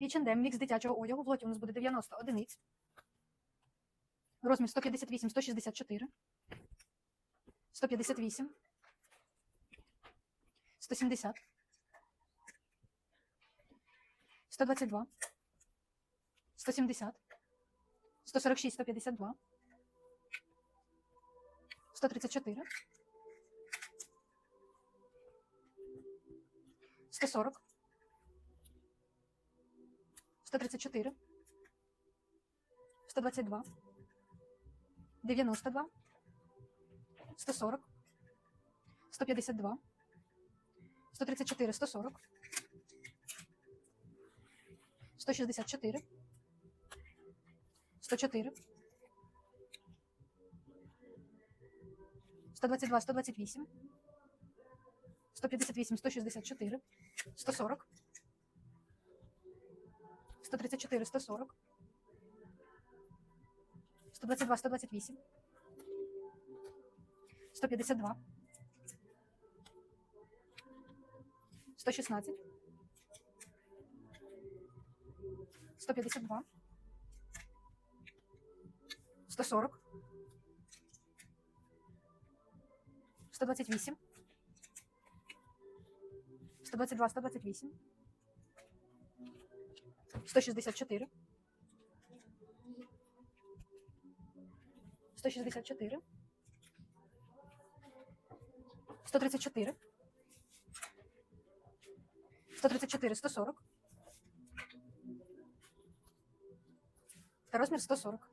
H&M, мікс дитячого одягу. В лоті у нас буде 90 одиниць. Розмір 158, 164. 158. 170. 122. 170. 146, 152. 134. 140. 134. 122. 92. 140. 152. 134, 140. 164. 104. 122, 128. 158, 164. 140. 134, 140. 122, 128. 152. 116. 152. 140. 128. 122, 128. 164. 164. 134. 134, 140. Та розмір 140.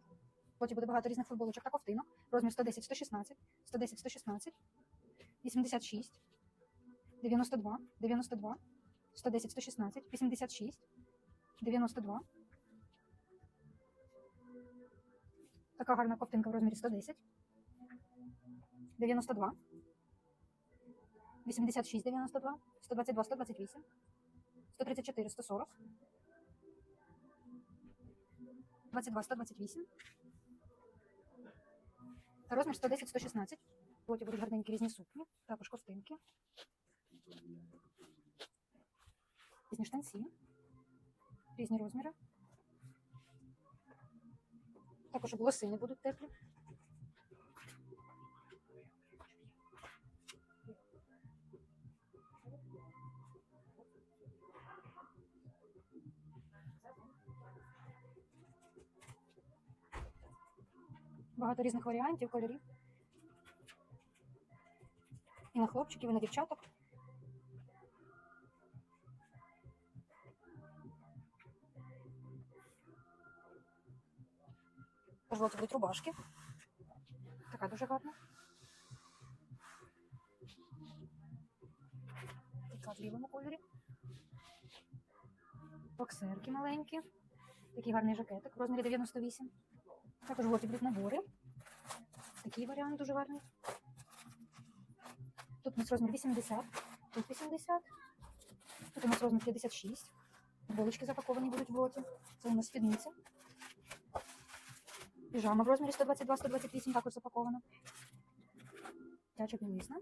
Потім буде багато різних футболочок та ковтинок. Розмір 110, 116, 110, 116, 86, 92, 92, 110, 116, 86, 92. Така гарна ковтинка в розмірі 110, 92, 86, 92, 122, 128, 134, 140, 22, 128, розмір 110, 116. Потім будуть гарненькі різні сукні, також ковтинки. Різні штанці, різні розміри. Також лосини будуть теплі. Багато різних варіантів, кольорів. І на хлопчиків, і на дівчаток. Жовті будуть рубашки. Така дуже гарна. Така в білому кольорі. Боксерки маленькі. Такий гарний жакетик в розмірі 98. Також жовті будуть набори. Такий варіант дуже гарний. Тут у нас розмір 80, тут 80. Тут у нас розмір 56. Булочки запаковані будуть в лоті. Це у нас спідниця. Піжама в розмірі 122-128 також запакована. не білизна.